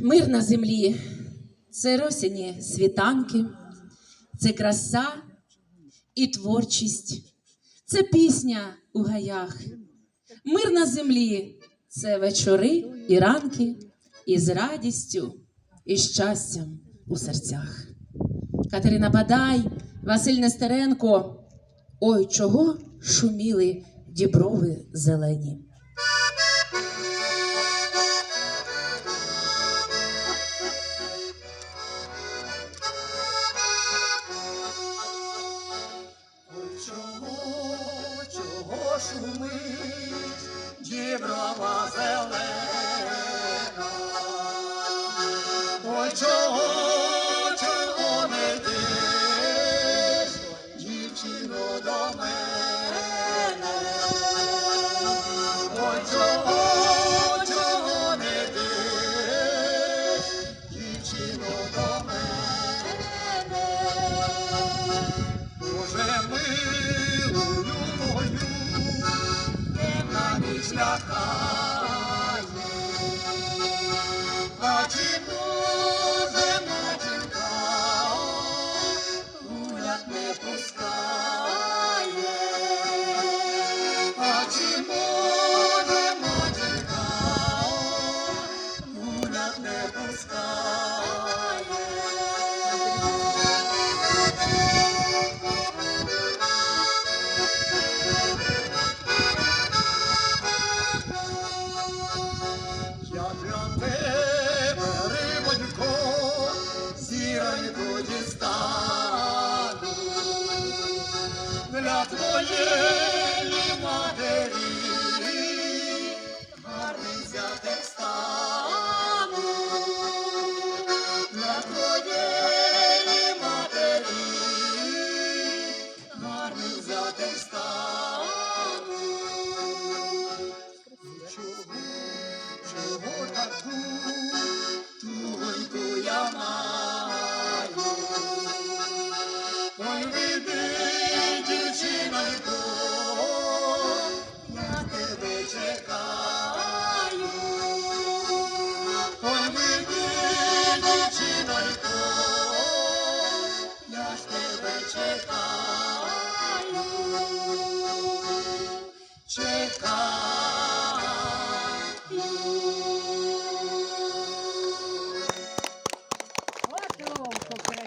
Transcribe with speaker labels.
Speaker 1: мир на землі, це росяні світанки, це краса і творчість, це пісня у гаях. Мир на землі це вечори і ранки, із радістю і щастям у серцях. Катерина Бадай, Василь Нестеренко. Ой, чого шуміли діброви зелені.
Speaker 2: Шумить діброва зелена? Kundaka. Gelecek